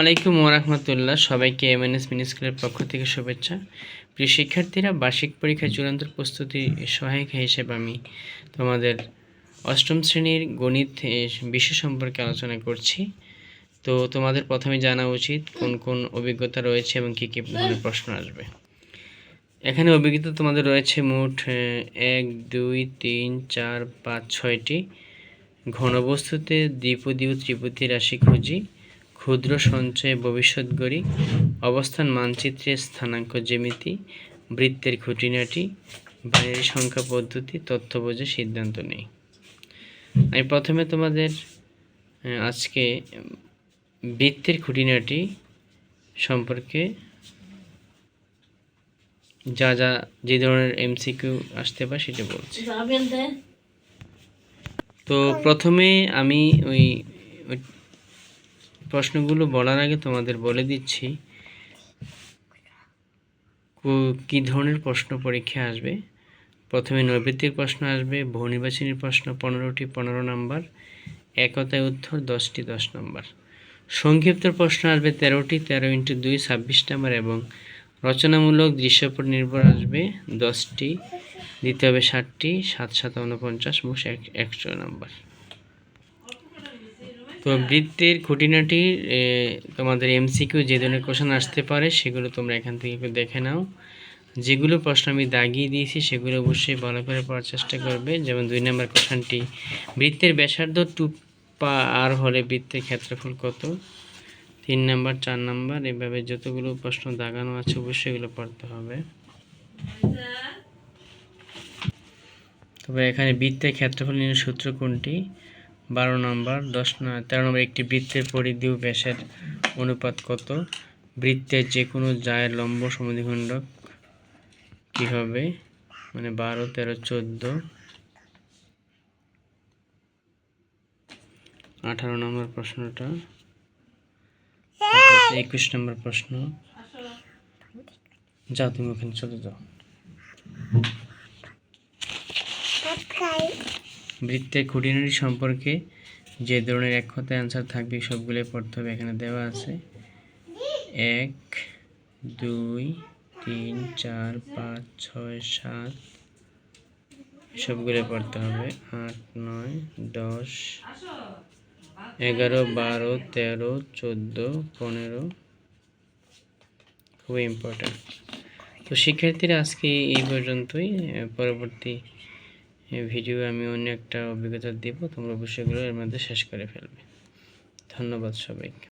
আলাইকুম ওরহমতুল্লাহ সবাইকে এমএনএস মিনি স্কুলের পক্ষ থেকে শুভেচ্ছা। প্রিয় শিক্ষার্থীরা, বার্ষিক পরীক্ষার চূড়ান্ত প্রস্তুতি সহায়িকা হিসেবে আমি তোমাদের অষ্টম শ্রেণির গণিত বিষয় সম্পর্কে আলোচনা করছি। তো তোমাদের প্রথমে জানা উচিত কোন কোন অভিজ্ঞতা রয়েছে এবং কী কী ধরনের প্রশ্ন আসবে। এখানে অভিজ্ঞতা তোমাদের রয়েছে মোট এক, দুই, তিন, চার, পাঁচ, ছয়টি। ঘনবস্তুতে দ্বিপদী ও ত্রিপদী রাশি খুঁজি। ক্ষুদ্র সঞ্চয়ে ভবিষ্যৎ গড়ি অবস্থান মানচিত্রে স্থানাঙ্ক জ্যামিতি বৃত্তের খুঁটিনাটি বাইরের সংখ্যা পদ্ধতি তথ্য বোঝে সিদ্ধান্ত নেই। আমি প্রথমে তোমাদের আজকে বৃত্তের খুঁটিনাটি সম্পর্কে যা যা যে ধরনের এমসিকিউ আসতে পারে সেটা বলছি। তো প্রথমে আমি ওই ওই প্রশ্নগুলো বলার আগে তোমাদের বলে দিচ্ছি, কো- ধরনের প্রশ্ন পরীক্ষা আসবে? প্রথমে নৈবৃত্তিক প্রশ্ন আসবে, বহু নির্বাচনী প্রশ্ন পনেরোটি, পনেরো নাম্বার, একতায় উত্তর, দশটি দশ নম্বর। সংক্ষিপ্ত প্রশ্ন আসবে তেরোটি, তেরো ইন্টু দুই, ছাব্বিশ নম্বর এবং রচনামূলক দৃশ্যপট নির্ভর আসবে দশটি দিতে হবে ষাটটি, সাত সাত উনপঞ্চাশ মোট এক, একশো নাম্বার। তো বৃত্তের খুঁটিনাটি এ, তোমাদের এমসিকিউ যে ধরনের কোশ্চেন আসতে পারে সেগুলো তোমরা এখান থেকে একটু দেখে নাও। যেগুলো প্রশ্ন আমি দাগিয়ে দিয়েছি সেগুলো অবশ্যই ভালো করে পড়ার চেষ্টা করবে। যেমন দুই নম্বর কোশ্চেনটি বৃত্তের ব্যাসার্ধ টু পা আর হলে বৃত্তের ক্ষেত্রফল কত? তিন নাম্বার চার নাম্বার এভাবে যতগুলো প্রশ্ন দাগানো আছে অবশ্যই এগুলো পড়তে হবে। তবে এখানে বৃত্তের ক্ষেত্রফল নির্ণয়ের সূত্র কোনটি? বারো নম্বর, দশ তেরো নম্বর, একটি বৃত্তের পরিধি ও ব্যাসের অনুপাত কত? বৃত্তের যে কোনো জায়ের লম্ব সমদ্বিখণ্ডক কী হবে? মানে বারো, তেরো, চোদ্দ, আঠারো নম্বর প্রশ্নটা একুশ নম্বর প্রশ্ন। যাও, তুমি ওখানে চলে যাও। বৃত্তের খুঁটিনাটি সম্পর্কে যে ধরনের এক কথায় অ্যান্সার থাকবে সবগুলোই পড়তে হবে। এখানে দেওয়া আছে, এক, দুই, তিন, চার, পাঁচ, ছয়, সাত সবগুলো পড়তে হবে। আট, নয়, দশ, এগারো, বারো, তেরো, চোদ্দ, পনেরো, খুবই ইম্পর্ট্যান্ট তো শিক্ষার্থীরা আজকে এই পর্যন্তই। পরবর্তী ভিডিও আমি অন্য একটা অভিজ্ঞতা দেব, তোমরা অবশ্যই এগুলো এর মধ্যে শেষ করে ফেলবে। ধন্যবাদ সবাইকে।